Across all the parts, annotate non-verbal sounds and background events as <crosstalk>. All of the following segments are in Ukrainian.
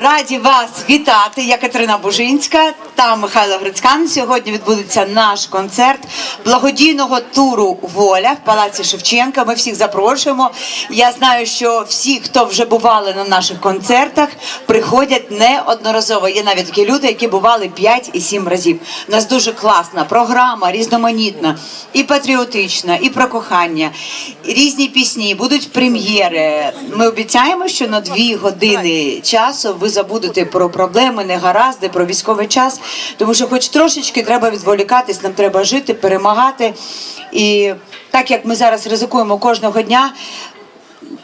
Раді вас вітати. Я Катерина Бужинська та Михайло Грицькан. Сьогодні відбудеться наш концерт благодійного туру Воля в Палаці Шевченка. Ми всіх запрошуємо. Я знаю, що всі, хто вже бували на наших концертах, приходять неодноразово. Є навіть такі люди, які бували 5 і 7 разів. У нас дуже класна програма, різноманітна, і патріотична, і про кохання, і різні пісні. Будуть прем'єри. Ми обіцяємо, що на дві години часу ви забудете про проблеми, негаразди, про військовий час, тому що, хоч трошечки, треба відволікатись, нам треба жити, перемагати. І так як ми зараз ризикуємо кожного дня.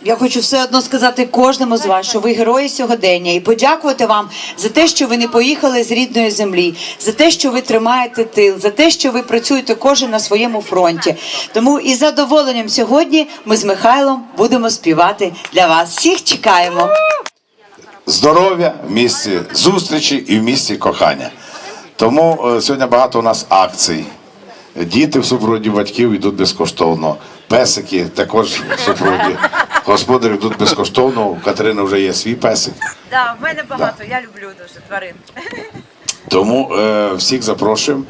Я хочу все одно сказати кожному з вас, що ви герої сьогодення, і подякувати вам за те, що ви не поїхали з рідної землі, за те, що ви тримаєте тил, за те, що ви працюєте кожен на своєму фронті. Тому із задоволенням сьогодні ми з Михайлом будемо співати для вас. Всіх чекаємо. здоров'я в місці зустрічі і в місці кохання. Тому е, сьогодні багато у нас акцій. Діти в супроводі батьків йдуть безкоштовно. Песики також в супроводі господарів йдуть безкоштовно. У Катерини вже є свій песик. Да, в мене багато, я люблю дуже тварин. Тому е, всіх запрошуємо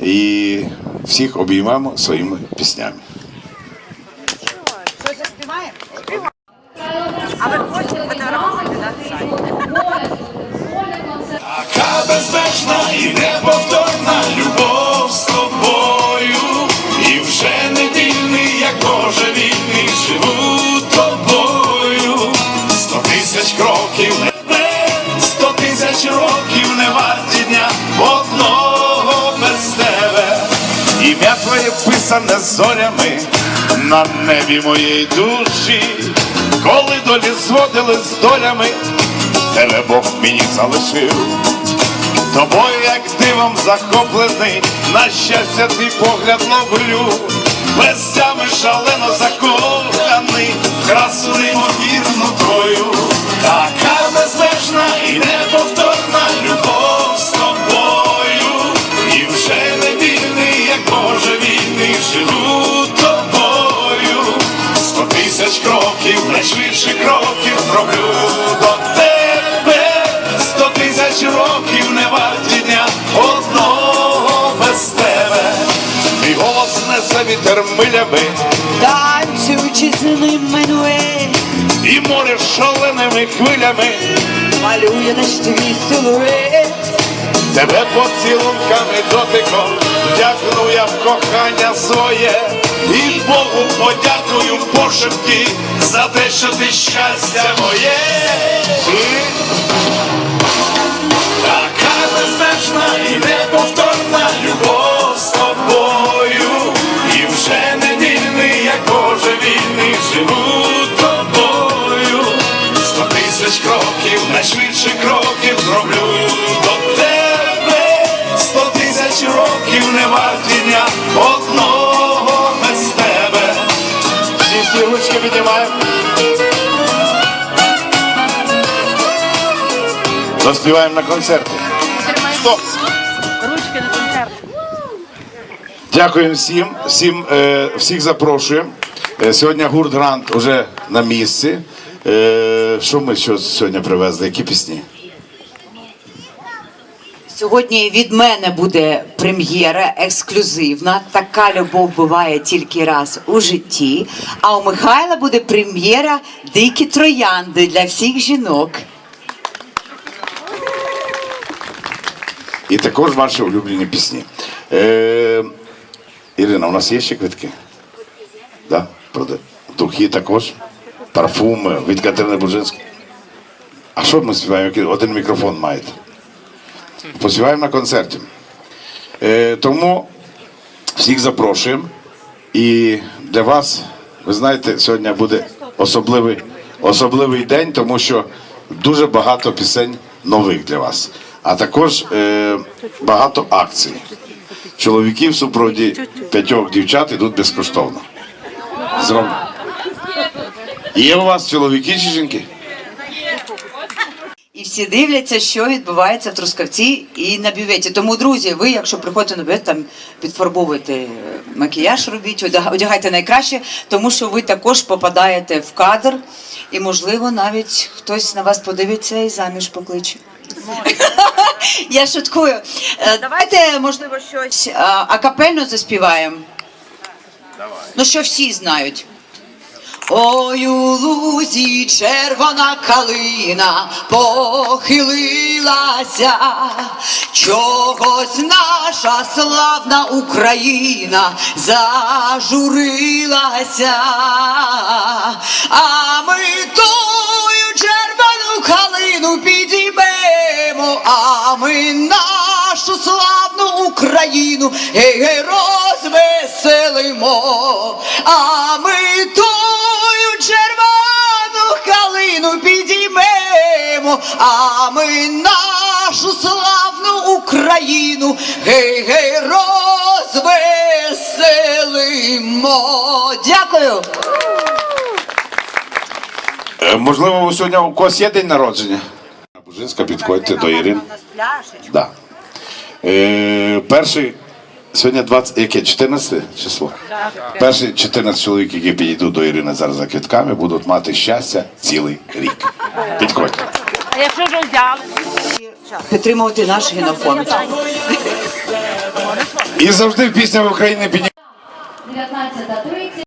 і всіх обіймаємо своїми піснями. Щось заспіваємо? А ви хочете фотографувати, да, Саня? Така безмежна і неповторна любов писане зорями на небі моєї душі, коли долі зводили з долями, тебе Бог мені залишив. Тобою, як дивом захоплений, на щастя твій погляд ловлю, без тями шалено закоханий, красу неймовірну твою, така голос несе вітер милями, Танцюючи з ним минує, і море шаленими хвилями, малює наш твій силует. тебе поцілунками дотиком, вдякну я в кохання своє, і Богу подякую пошепки за те, що ти щастя моє. Всі Заспеваем на концерті. Стоп! Ручки на концерт. Дякуємо всім, всім е, всіх запрошуємо. Е, сьогодні гурт Грант уже на місці. Е, що ми що сьогодні привезли? Які пісні? Сьогодні від мене буде прем'єра ексклюзивна. Така любов буває тільки раз у житті. А у Михайла буде прем'єра Дикі троянди для всіх жінок. І також ваші улюблені пісні. Е, Ірина, у нас є ще квитки? Да? Прода- Духи також. Парфуми від Катерини Бужинської. А що ми співаємо? Один мікрофон маєте. Поспіваємо на концерті. Е, тому всіх запрошуємо. І для вас, ви знаєте, сьогодні буде особливий, особливий день, тому що дуже багато пісень нових для вас. А також е, багато акцій. Чоловіки в супроводі п'ятьох дівчат йдуть безкоштовно. Зроб... Є у вас чоловіки чи жінки? І всі дивляться, що відбувається в Трускавці і на бюветі. Тому, друзі, ви, якщо приходите на бювет, там підфарбовуйте е, макіяж, робіть, одяга- одягайте найкраще, тому що ви також попадаєте в кадр І, можливо, навіть хтось на вас подивиться і заміж покличе. <laughs> Я шуткую. Е, Давайте, можливо, щось а, акапельно заспіваємо. Ну, що всі знають. Ой, у лузі червона калина похилилася, чогось наша славна Україна зажурилася, а ми тою червону калину підіймемо, а ми нашу славну Україну гей, розвеселимо, а ми а ми нашу славну Україну гей, гей, розвеселимо. Дякую. Е, Можливо, сьогодні у когось є день народження? Бужинська, підходьте до Ірин. У нас пляшечка. Да. Е, перший, сьогодні 20, яке, 14 число? Перші 14 чоловік, які підійдуть до Ірини зараз за квітками, будуть мати щастя цілий рік. Підходьте. А якщо вже взяли? Підтримувати наш генофонд. І завжди пісня в Україні піднімає. 19.30.